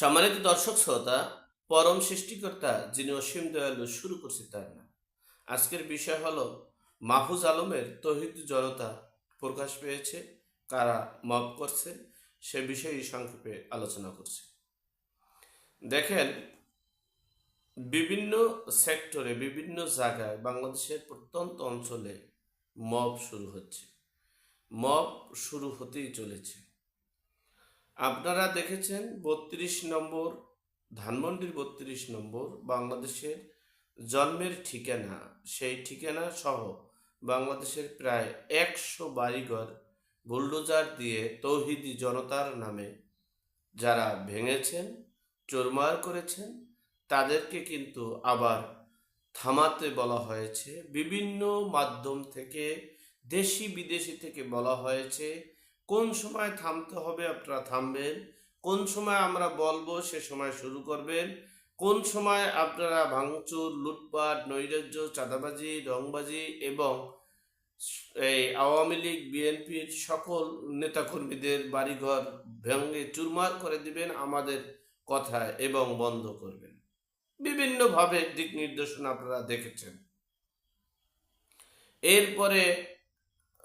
সম্মানিত দর্শক শ্রোতা, পরম সৃষ্টিকর্তা যিনি অসীম দয়ালু শুরু করছে তার না আজকের বিষয় হলো, মাহফুজ আলমের তহিদ জনতা প্রকাশ পেয়েছে, কারা মব করছে, সে বিষয়ে সংক্ষেপে আলোচনা করছে। দেখেন, বিভিন্ন সেক্টরে, বিভিন্ন জায়গায় বাংলাদেশের প্রত্যন্ত অঞ্চলে মব শুরু হচ্ছে। মব শুরু হতেই চলেছে। আপনারা দেখেছেন বত্রিশ নম্বর, ধানমন্ডির বত্রিশ নম্বর, বাংলাদেশের জন্মের ঠিকানা। সেই ঠিকানা সহ বাংলাদেশের প্রায় একশো বাড়িঘর বুলডোজার দিয়ে তৌহিদি জনতার নামে যারা ভেঙেছেন, চোরমার করেছেন, তাদেরকে কিন্তু আবার থামাতে বলা হয়েছে। বিভিন্ন মাধ্যম থেকে দেশি বিদেশি থেকে বলা হয়েছে কোন সময় থামতে হবে আপনারা থামবেন, কোন সময় আমরা বলব সে সময় শুরু করবেন, কোন সময় আপনারা ভাঙচুর, লুটপাট, নৈরাজ্য, চাঁদাবাজি, রংবাজি এবং এই আওয়ামী লীগ, বিএনপির সকল নেতাকর্মীদের বাড়িঘর ভেঙে চুরমার করে দিবেন আমাদের কথায় এবং বন্ধ করবেন। বিভিন্নভাবে দিক নির্দেশনা আপনারা দেখেছেন। এরপরে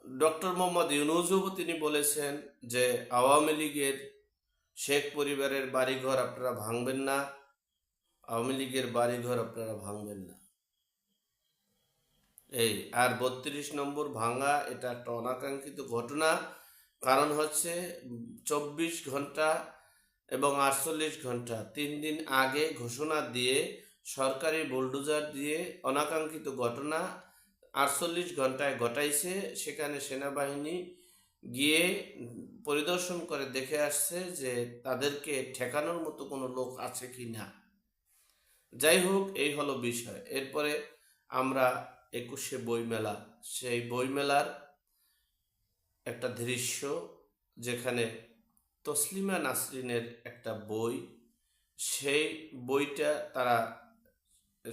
ডক্টর মোহাম্মদ ইউনুজুবও তিনি বলেছেন যে আওয়ামী লীগের শেখ পরিবারের বাড়িঘর আপনারা ভাঙবেন না, আওয়ামী লীগের বাড়িঘর আপনারা ভাঙবেন না। এই, আর বত্রিশ নম্বর ভাঙা, এটা একটা অনাকাঙ্ক্ষিত ঘটনা। কারণ হচ্ছে চব্বিশ ঘণ্টা এবং আটচল্লিশ ঘণ্টা, তিন দিন আগে ঘোষণা দিয়ে, সরকারি বুলডোজার দিয়ে অনাকাঙ্ক্ষিত ঘটনা। আটচল্লিশ ঘন্টায় ঘটাইছে, সেখানে সেনাবাহিনী গিয়ে পরিদর্শন করে দেখে আসছে যে তাদেরকে ঠেকানোর মতো কোনো লোক আছে কি না। যাই হোক, এই হলো বিষয়। এরপরে আমরা একুশে বইমেলা। সেই বইমেলার একটা দৃশ্য যেখানে তসলিমা নাসরিনের একটা বই, সেই বইটা তারা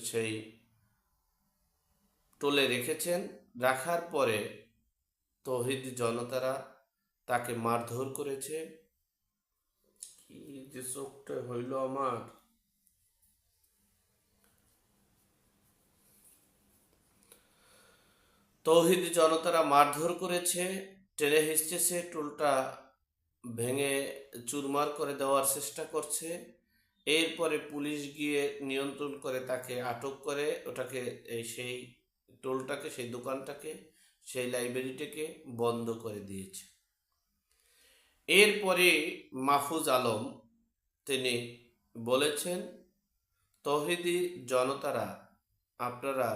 সেই টোলে রেখেছেন, রাখার পরে তহিদ জনতারা তাকে মারধর করেছে। কি যে চোখটা হইল আমার। তৌহিদ জনতারা মারধর করেছে, টেনে হিসতেছে টোলটা ভেঙে চুরমার করে দেওয়ার চেষ্টা করছে। এরপরে পুলিশ গিয়ে নিয়ন্ত্রণ করে তাকে আটক করে, ওটাকে সেই টোলটাকে সেই দোকানটাকে, সেই লাইব্রেরিটাকে বন্ধ করে দিয়েছে। এরপরে মাহফুজ আলম তিনি বলেছেন, তহিদি জনতারা, আপনারা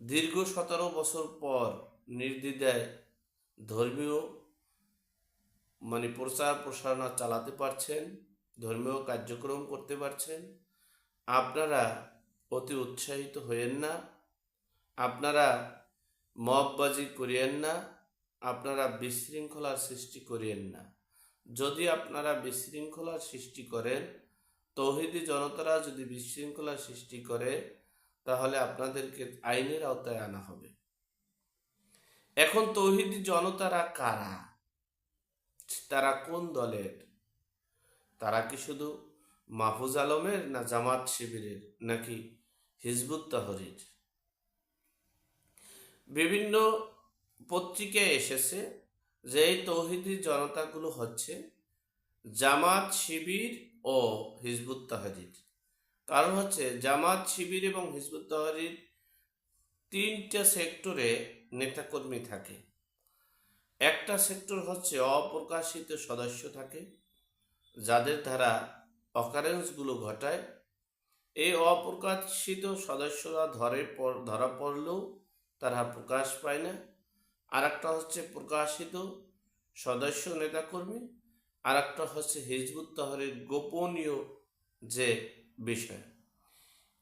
দীর্ঘ সতেরো বছর পর নির্দ্বিধায় ধর্মীয় মানে প্রচার প্রসারণা চালাতে পারছেন, ধর্মীয় কার্যক্রম করতে পারছেন, আপনারা অতি উৎসাহিত হইয়েন না আপনারা মববাজি করিয়েন না, আপনারা বিশৃঙ্খলার সৃষ্টি করিয়েন না। যদি আপনারা বিশৃঙ্খলার সৃষ্টি করেন, তৌহিদি জনতারা যদি বিশৃঙ্খলার সৃষ্টি করে, তাহলে আপনাদেরকে আইনের আওতায় আনা হবে। এখন তৌহিদি জনতারা কারা? তারা কোন দলের? তারা কি শুধু মাহফুজ আলমের না জামাত শিবিরের নাকি হিজবুত তাহরির? বিভিন্ন পত্রিকায় এসেছে যে এই তৌহিদি জনতাগুলো হচ্ছে জামাত শিবির ও হিজবুত তাহরির। কারণ হচ্ছে জামাত শিবির এবং হিজবুত তাহরির তিনটা সেক্টরে নেতাকর্মী থাকে। একটা সেক্টর হচ্ছে অপ্রকাশিত সদস্য থাকে, যাদের দ্বারা অকারেন্সগুলো ঘটায়। এই অপ্রকাশিত সদস্যরা ধরে ধরা পড়লেও তারা প্রকাশ পায় না। আর একটা হচ্ছে প্রকাশিত সদস্য নেতাকর্মী আর একটা হচ্ছে হিজবুত তহরের গোপনীয় যে বিষয়।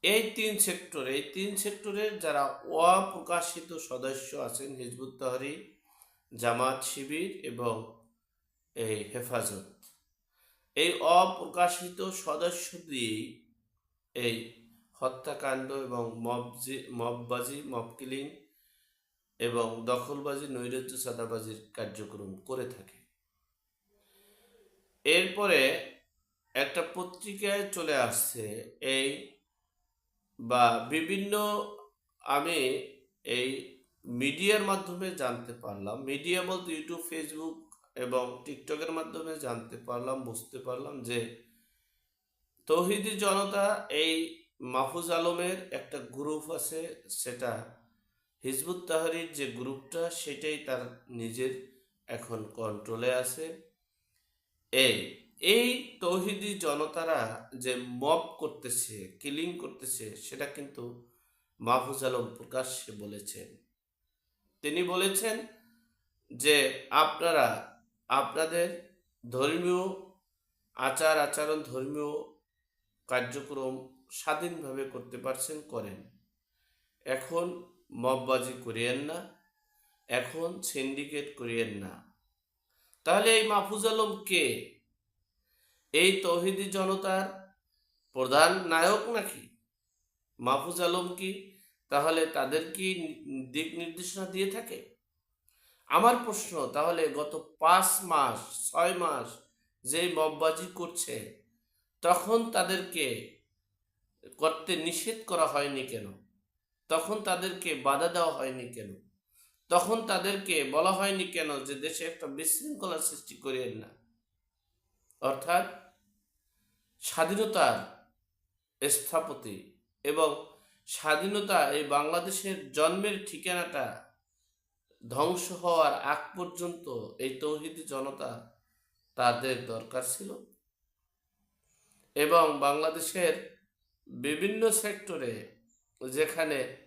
এই তিন সেক্টর, এই তিন সেক্টরের যারা অপ্রকাশিত সদস্য আছেন হিজবুত তাহরি, জামাত শিবির এবং এই হেফাজত, এই অপ্রকাশিত সদস্য দিয়েই এই হত্যাকাণ্ড এবং মবজি, মববাজি মব কিলিং এবং দখলবাজি, নৈরাজ্য, সাদাবাজির কার্যক্রম করে থাকে। এরপরে একটা পত্রিকায় চলে আসছে এই বা বিভিন্ন আমি এই মিডিয়ার মাধ্যমে জানতে পারলাম। মিডিয়া বলতে ইউটিউব, ফেসবুক এবং টিকটকের মাধ্যমে জানতে পারলাম, বুঝতে পারলাম যে তৌহিদি জনতা এই মাহফুজ আলমের একটা গ্রুপ আছে, সেটা হিজবুত তাহারির যে গ্রুপটা, সেটাই তার নিজের এখন কন্ট্রোলে আছে। এই এই তৌহিদি জনতারা যে মব করতেছে কিলিং করতেছে, সেটা কিন্তু মাহফুজ আলম প্রকাশ্যে বলেছেন। তিনি বলেছেন যে আপনারা, আপনাদের ধর্মীয় আচার আচরণ, ধর্মীয় কার্যক্রম স্বাধীনভাবে করতে পারছেন, করেন। এখন মববাজি করিয়েন না, এখন সিন্ডিকেট করিয়েন না। তাহলে এই মাহফুজ আলম কে? এই তৌহিদি জনতার প্রধান নায়ক নাকি? মাহফুজ আলম কি তাহলে তাদের কি দিক নির্দেশনা দিয়ে থাকে? আমার প্রশ্ন, তাহলে গত পাঁচ মাস, ছয় মাস যে মববাজি করছে, তখন তাদেরকে করতে নিষেধ করা হয়নি কেন? তখন তাদেরকে বাধা দেওয়া হয়নি কেন? তখন তাদেরকে বলা হয়নি কেন যে দেশে একটা বিশৃঙ্খলার সৃষ্টি করিয়েন না? অর্থাৎ স্বাধীনতার স্থাপতি এবং স্বাধীনতা এই বাংলাদেশের জন্মের ঠিকানাটা ধ্বংস হওয়ার আগ পর্যন্ত এই তৌহিদি জনতা তাদের দরকার ছিল। এবং বাংলাদেশের বিভিন্ন সেক্টরে যেখানে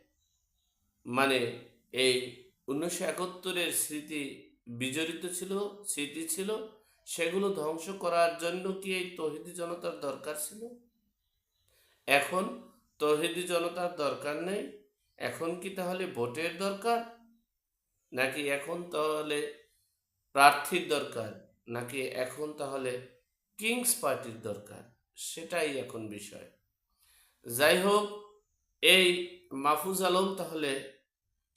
মানে এই উনিশশো একাত্তরের স্মৃতি বিজড়িত ছিল, স্মৃতি ছিল, সেগুলো ধ্বংস করার জন্য কি এই তহিদি জনতার দরকার ছিল? এখন তহিদি জনতার দরকার নেই। এখন কি তাহলে ভোটের দরকার? নাকি এখন তাহলে প্রার্থীর দরকার? নাকি এখন তাহলে কিংস পার্টির দরকার? সেটাই এখন বিষয়। যাই হোক এই মাহফুজ আলম তাহলে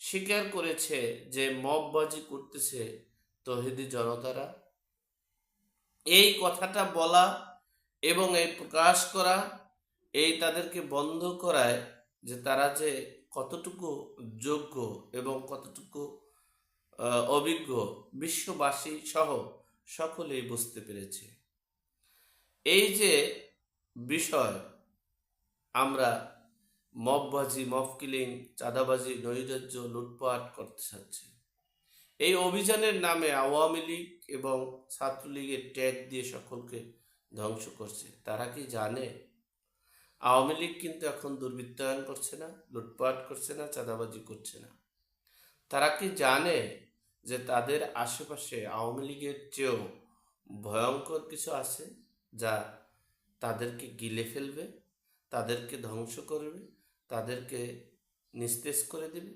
স্বীকার করেছে যে মববাজি করতেছে তহিদি জনতারা। এই কথাটা বলা এবং এই প্রকাশ করা, এই তাদেরকে বন্ধ করায় যে তারা যে কতটুকু যোগ্য এবং কতটুকু অভিজ্ঞ বিশ্ববাসী সহ সকলেই বুঝতে পেরেছে। এই যে বিষয় আমরা মববাজি মব কিলিং চাঁদাবাজি, নৈরাজ্য লুটপাট করতে চাচ্ছে। এই অভিযানের নামে আওয়ামী লীগ এবং ছাত্রলীগের ট্যাগ দিয়ে সকলকে ধ্বংস করছে। তারা কি জানে? আওয়ামী লীগ কিন্তু এখন দুর্বৃত্তায়ন করছে না, লুটপাট করছে না, চাঁদাবাজি করছে না। তারা কি জানে যে তাদের আশেপাশে আওয়ামী লীগের চেয়েও ভয়ঙ্কর কিছু আছে যা তাদেরকে গিলে ফেলবে, তাদেরকে ধ্বংস করবে? তাদেরকে নিস্তেজ করে দেবে?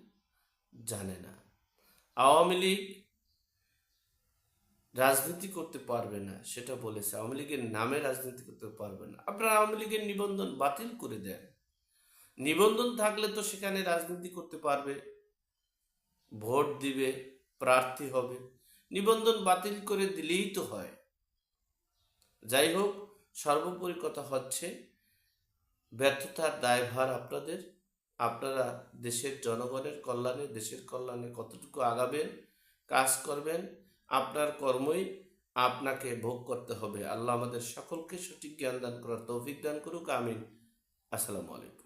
জানে না। আওয়ামী লীগ রাজনীতি করতে পারবে না, সেটা বলেছে। আওয়ামী লীগের নামে রাজনীতি করতে পারবে না। আপনারা আওয়ামী লীগের নিবন্ধন বাতিল করে দেন। নিবন্ধন থাকলে তো সেখানে রাজনীতি করতে পারবে, ভোট দিবে, প্রার্থী হবে। নিবন্ধন বাতিল করে দিলেই তো হয়। যাই হোক, সর্বোপরি কথা হচ্ছে, ব্যর্থতার দায়ভার আপনাদের আপনারা দেশের জনগণের কল্যাণে, দেশের কল্যাণে কতটুকু আগাবেন, কাজ করবেন, আপনার কর্মই আপনাকে ভোগ করতে হবে। আল্লাহ আমাদের সকলকে সঠিক জ্ঞান দান করার তৌফিক দান করুক। আমিন। আসসালামু আলাইকুম।